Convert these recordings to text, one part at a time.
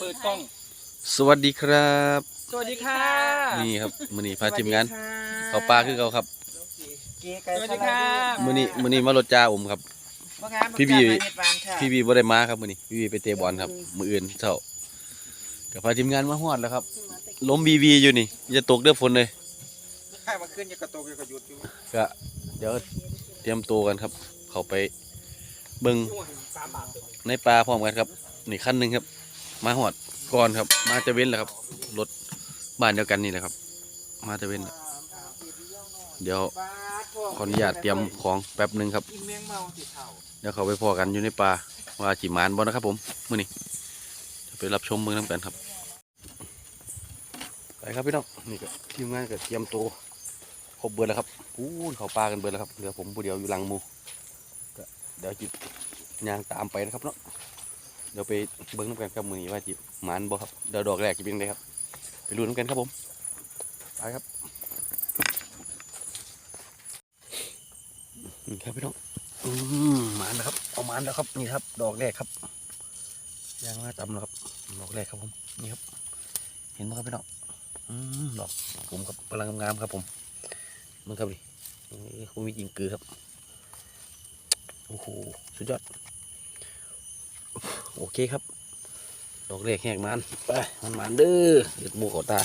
เปิดกล้อง สวัสดีครับ สวัสดีค่ะ นี่ครับมือนี้พาทีมงานเขาปลาคือเขาครับสวัสดีค่ะมือนี้มือนี้มารถจ้าผมครับ พี่บีพี่บีบ่ได้มาครับมือนี้พี่บีไปเตะบอลครับ มืออื่นเช้ากับพาทีมงานมาฮอดแล้วครับ ล้มบีบีอยู่นี่จะตกเด้อฝนเลยข้ามาขึ้นอย่ากระโตกอย่ากระยุดอยู่ก็เดี๋ยวเตรียมตัวกันครับ เขาไปเบิ่งสามบาทในปลาพร้อมกันครับนี่ขั้นหนึ่งครับ มาฮอดก่อนครับ มาจะเว้นแหละครับรถบ้านเดียวกันนี่แหละครับ มาจะเว้นเดี๋ยวขออนุญาตเตรียมของแป๊บหนึ่งครับแมงเดี๋ยวเขาไปพอกันอยู่ในป่าว่าจีมานบ่นะครับผมมือนี้จะไปรับชมเมืองน้ำกันครับไปครับพี่น้องนี่ก็ทีมงานก็เตรียมตัวครบเบิดแล้วครับพูนเขาปลากันเบิดแล้วครับเหลือผมผู้เดียวอยู่หลังมูก็เดี๋ยวจิบยางตามไปนะครับเนาะ เดี๋ยวไปเบิ้งน้ำกันครับมือนี้ว่าจิหมานบ่ครับเดี๋ยวดอกแรกจะเป็นไงครับ ไปดูน้ำกันครับผม ไปครับนี่ครับพี่น้องอืมหมานแล้วครับ เอาหมานแล้วครับ นี่ครับ ดอกแรกครับยางมาตำแล้วครับ ดอกแรกครับผม นี่ครับ เห็นไหมครับพี่น้องอืมดอกผมครับกำลังงามครับผมมันครับดิคุณมีจิงกือครับ โอ้โห สุดยอด โอเคครับ ดอกแรกแหกมันไปมันมันเด้อเด็ดหมูขอตา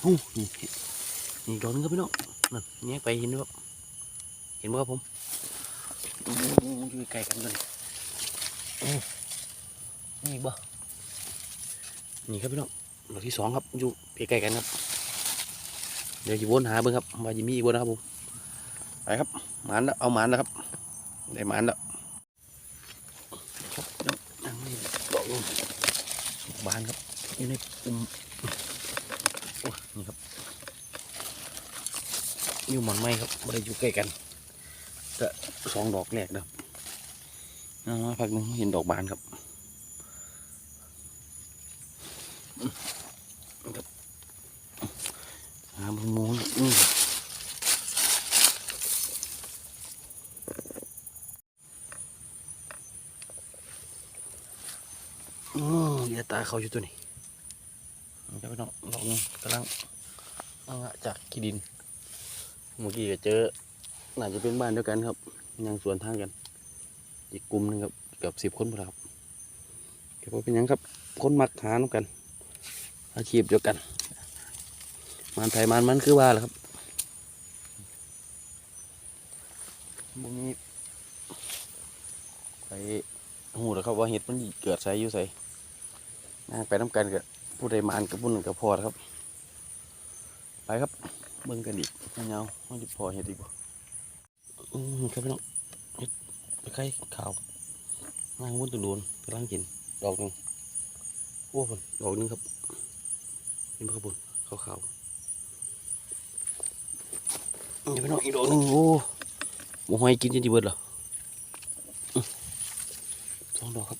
โอ้นี่นี่ดอกนึงครับพี่น้องนั่นแยกไปเห็นไหมครับเห็นไหมครับผมอยู่ไกลกันเลยโอ้นี่บ่นี่ครับพี่น้องดอกที่สองครับอยู่ใกล้ๆกันครับ เดี๋ยวจะวนหาเบิ่งครับว่าจะมีอีกบ่นะครับผมไปครับหมานแล้วเอาหมานแล้วครับได้หมานแล้วครับเดี๋ยวนั่งนี่ดอกลง บานครับอยู่ในปุ่มโอ้นี่ครับอยู่หมอนไม้ครับไม่ได้อยู่ใกล้กันก็สองดอกแรกนะครับมาพักหนึงเห็นดอกบานครับอืมครับหาบุ้งมูนนี่ อือเดี๋ยวตาเขาอยู่ตัวนี้นี่ครับพี่น้องดอกหนึงกำลังอามาจากขี้ดิน เมื่อกี้ก็เจอน่าจะเป็นบ้านเดียวกันครับยังสวนทางกัน อีกกลุ่มหนึงครับเกือบสิบคนพอแล้วครับเก็บเป็นยังครับคนมักหาน้ำกัน อาชีพเดียวกัน มันไทยมันมันคือว่าแหละครับบ่มีไปหูแล้วครับว่าเห็ดมันเกิดใส่อยู่ใส่ น่างไปน้ำกันกับผู้ใดมานกับผู้หนึ่งกับพอแล้วครับ ไปครับเบิ่งกันอีกเงาๆมันจะพอเห็ดอีกบ่อืมครับพี่น้องเห็ดไคร้ขาวงางวุ้นตุโดนกำลังกินดอกหนึงโอ้ผลดอกนึงครับเห็นไหมครับผลขาวขาวๆนี่พี่น้องอีกดอกนึงโอ้หมูหอยกินจนดีเบิดเหรอสองดอกครับ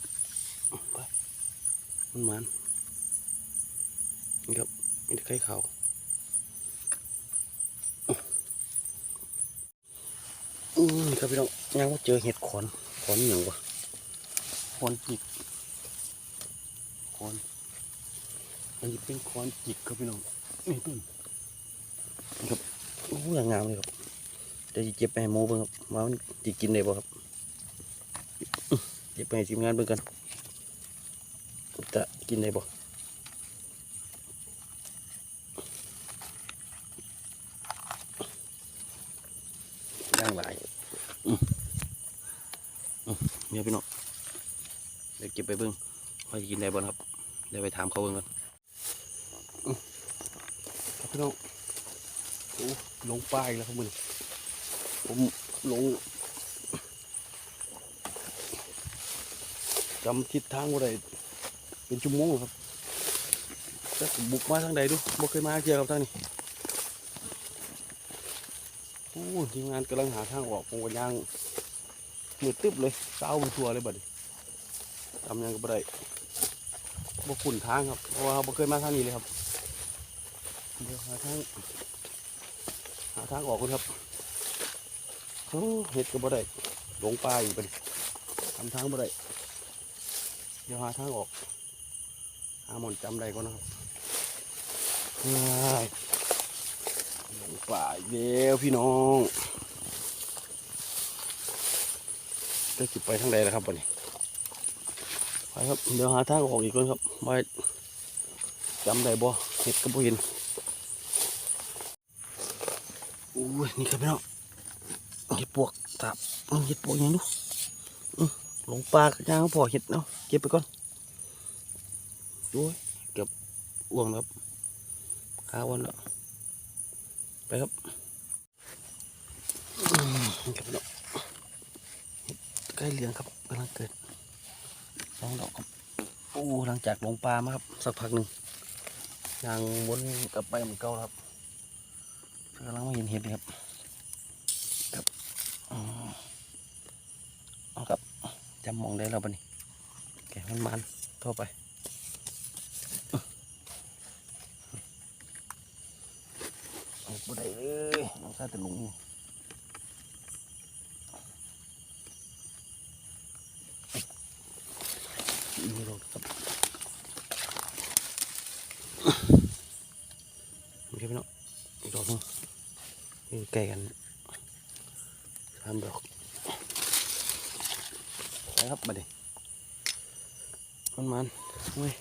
มันมันนี่ครับมีตะไคร้ขาวอืมครับพี่น้องยังว่าเจอเห็ดขอนขอนอย่างวะขอนจิกขอนอันนี้เป็นขอนจิกครับพี่น้องนี่ต้นครับโอ้ยงามเลยครับจะเก็บไปให้หมูเบิ่งครับว่ามันจิกินได้บ่ครับเก็บไปให้ทีมงานเบิ่งกัน จะกินได้บ่ย่างหลายเนี่ยพี่น้องเดี๋ยวเก็บไปเบิ้งว่าจะกินได้บ่นะครับ เดี๋ยวไปถามเขาเบิ้งก่อนอื้อครับพี่น้องโอ้ลงป้ายแล้วครับมึงผมลงจำทิศทางว่าไร เป็นชั่วโมงครับจะบุกมาทางใดดูบ่เคยมาเที่ยวครับทางนี้โอ้ทีมงานกำลังหาทางออกผมก็ย่างมืดตึ๊บเลยเต้าไปทัวเลยบัดนี้ทำยังก็บ่ได้บ่คุ้นทางครับเพราะว่าเราบ่เคยมาทางนี้เลยครับเดี๋ยวหาทางหาทางออกกันครับโอ้เห็ดก็บ่ได้หลงป่าอยู่บัดนี้ทำทางบ่ได้เดี๋ยวหาทางออก หาหมอนจำได้ก่อนนะครับเฮ้ยหลงป่าอีกแล้วพี่น้องจะจิบไปทางใดล่ะครับวันนี้ไปครับเดี๋ยวหาทางออกอีกก่อนครับไปจำได้บ่เห็ดก็บ่เห็นอุ้ยนี่ครับพี่น้องเห็ดปวกตับเห็ดปวกยังดูหลงป่าก็ย่างพอเห็ดเนาะเก็บไปก่อน โอ้ยเกือบอ้วงแล้วครับขาวันแล้วไปครับอืมนี่ครับพี่น้องเห็ดใกล้เลี้ยงครับกำลังเกิดสองดอกครับโอ้หลังจากหลงป่ามาครับ สักพักหนึ่งยางวนกลับไปเหมือนเก่าครับกำลังไม่เห็นเห็ดเลยครับครับเอาครับจำมองได้แล้วบันนี้แกมันมันทั่วไปเอาบ่ได้เลยน้องซา แต่ลุงนี่ลงครับนี่ครับพี่น้องอีกดอกหนึงนี่ใกล้กันสามดอกไปครับมาดิมันมันเฮ้ย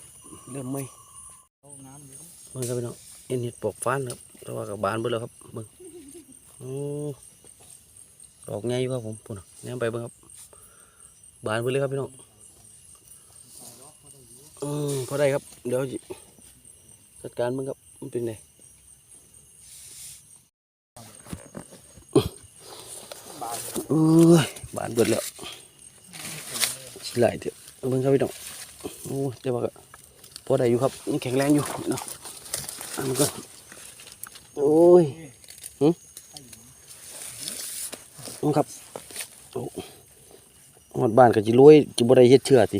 เริ่มไหมเอาน้ำอยู่มึงครับพี่น้องเอ็นเห็ดปลอกฟ้านครับแต่ว่ากับบานเบิดแล้วครับมึงโอ้ ดอกใหญ่อยู่ครับผมปุ่นน่ไปเบิ่งครับ บานเบิดเลยครับพี่น้องอืมพอได้ครับ เดี๋ยวจัดการมึงครับ มันเป็นไงเอ้ยบานเบิดแล้วสิไหลายเถอะเอาเบิ่งครับพี่น้องโอ้แต่ว่าก็พอได้อยู่ครับยังแข็งแรงอยู่เนาะมันก็โอ้ย หึอืมครับหอดบ้านก็จิรวยจิบ่ได้เฮ็ดเชื่อติ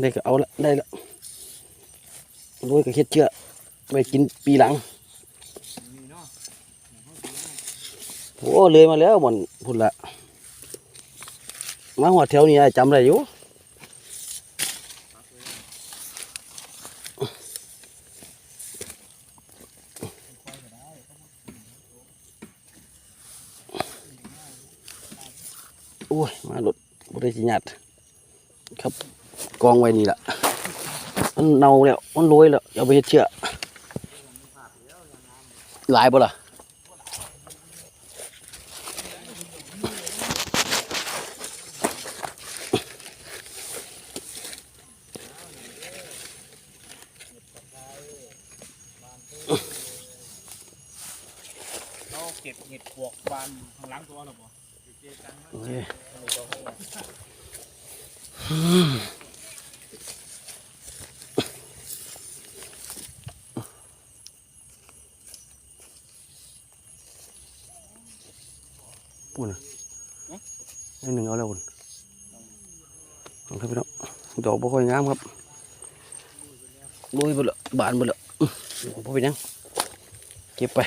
ได้ก็เอาละได้ละรวยก็เฮ็ดเชื่อไปกินปีหลังโอ้เลยมาแล้วหมอนพุ่นละมาหัวแถวนี้จำได้อยู่โอ้ยมาหลด ได้สิหยัดครับกองไว้นี่ละมันเน่าแล้วมันรวยแล้วอาไปเฮ็ดเชื่อหลายบ่ล่ะเราเก็บเห็ดปวกบานข้างหลังตัวหรอปะ ปุ่นอะนี่หนึ่งเอาแล้วปุ่นเอาครับพี่น้องดอกบ่ค่อยงามครับลุยไปละบานไปละอื้อบ่เป็นหยังเก็บไป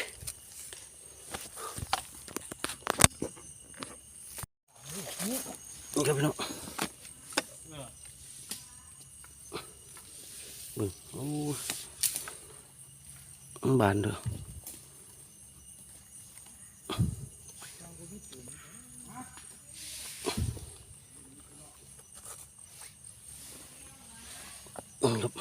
ครับพี่น้องเบึงโอ้ยมันบานเด้ออืมครับ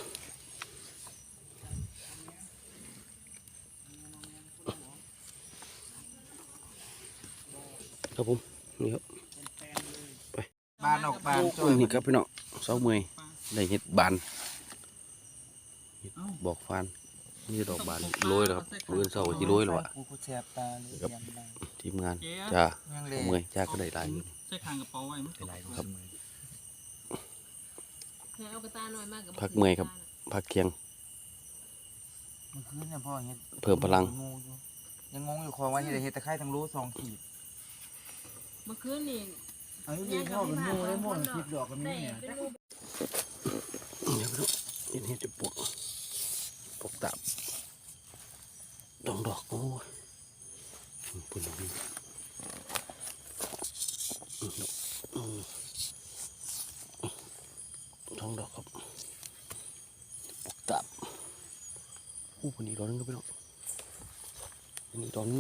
ครับผมนี่ครับบานออกบานจ้ออืยมนี่ครับพี่น้องเสาเมอยได้เห็ดบานเห็ดบอกฟานนี่ดอกบานโรยแล้วครับเรือนเสาจีโรยแล้วอะกูกูแสบตาเลยครับเยี่ยมเลยทีมงานจ้ายังเลเสายเมอยจ้าก็ได้หลายอยู่ใส่คางกระเป๋าไว้มั้งเป็นไรครับเอากระตาหน่อยมากกับพักเมื่อยครับพักเที่ยงเมื่อคืนเนี่ยพ่อเห็ดเพิ่มพลังงูอยู่ยังงงอยู่คอว่าเห็ดเห็ดตะไคร้ทั้งรู้สองขีดเมื่อคืนนี่ เอ้ยยิงพ่อเป็นงูได้หมดคลิปดอกกันนี่เนี่ยเป็นงูนี่ครับพี่น้เห็นเห็ดจะปวกปวกตับดอกดอกโอ้ยปุ่นดอกนี้อืมอืมท้องดอกครับปกตับอู้คนนี้ดอกนึงก็ไปดอกอันนี้ดอกนึง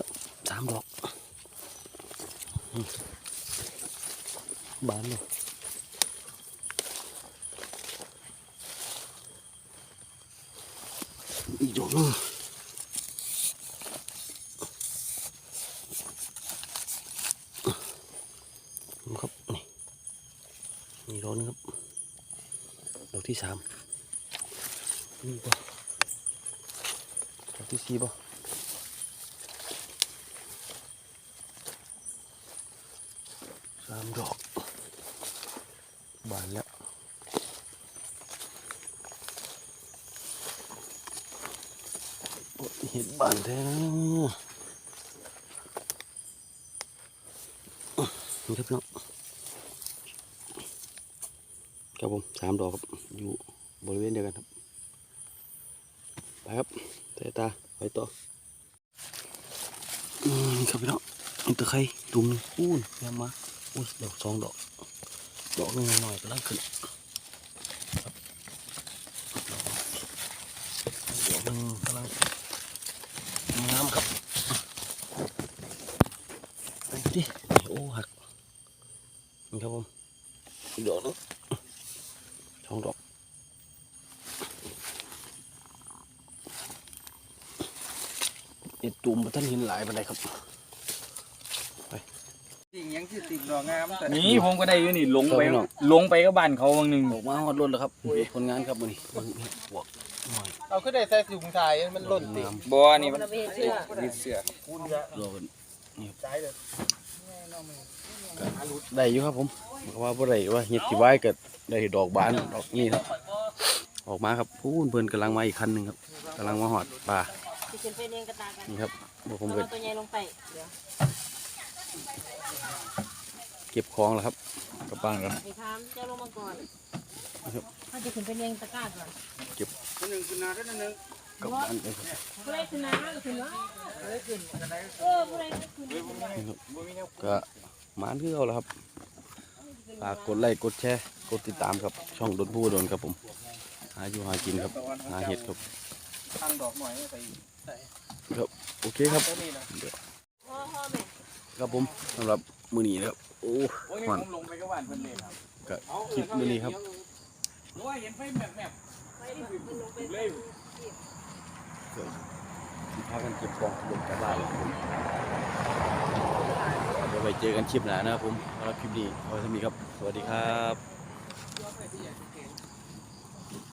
สามดอก อืมบานเลยอีกดอกนึงนี่ครับนี่นี่ดอกนึงครั บานแล้วเห็ดบานแท้นะนี่ครับพี่น้องครับผมสามดอกครับ อยู่บริเวณเดียวกันครับ ไปครับเตะตาไปต่ออืมครับพี่น้องอันตะไคร้ตุ่มหนึ่งอู้นยามมาอู้ดอกสองดอก ดอกนึงหน่อยๆกำลังขึ้นครับดอกหนึงกำลังงามครับไปดิโอ้หักนี่ครับผมอีกดอกนึงสองดอกเอ็ดตุ่มมาท่านเห็นหลายไปันไดครับ ที่ติดดอกงามแต่นี่ผมก็ได้อยู่นี่ลงไปครับพี่น้องลงไปก็บ้านเขาบางหนึ่งออกมาหอดรถแล้วครับคนงานครับมือนี้มันเห็ดปวกหน่อยเราก็ได้ใส่ถุงชายมันหล่นติดน้บ่อนี่มันเราไปเฮ็ดเชื่อยึดเสือคูเรือำรอกันใจเลยได้อยู่ครับผมบอกว่าบ่ได้ว่าเห็ดที่ไว้ก็ได้ดอกบานดอกนี้ครับออกมาครับพูนเพิ่นกำลังมาอีกคันหนึ่งครับกำลังมาหอดปลาที่ขึ้นเป็นเองกระตากันนี่ครับพวกผมเอาก็ตัวใหญ่ลงไปเดี๋ยว เก็บของแล้วครับกลับบ้านครับไปทามเจ้าลงมาก่อนครับถ้าจะขึ้นเป็นเองตะกร้าก่อนคนหนึ่งคือนาได้นั่นนึงกลับบ้านเลยครับผู้ใดขึ้นน้ำก็ขึ้นวะเออขึ้นเออผู้ใดก็ขึ้นนี่ครับก็หมานคือเอาแล้วครับฝากกดไลค์กดแชร์กดติดตามครับช่องดนผู้ดนครับผมหาอยู่หากินครับหาเห็ดครับทางดอกหน่อยใส่โอเคครับตัวนี้นะพ่อพ่อแม่ครับผมสำหรับ มือนี้นะครับโอ้โอ้ยนี่หวานผมลงไปก็หวานเพิ่นเลยครับก็คลิปมือนี้ครับโอ้ยเห็นไฟแบบแบบไปดิขึ้นลงไปเลยที่พากันเก็บของลงกลับบ้านเลยครับผมเดี๋ยวไปเจอกันคลิปหน้านะครับผมสำหรับคลิปนี้ขอให้ท่านมีครับ สวัสดีครับ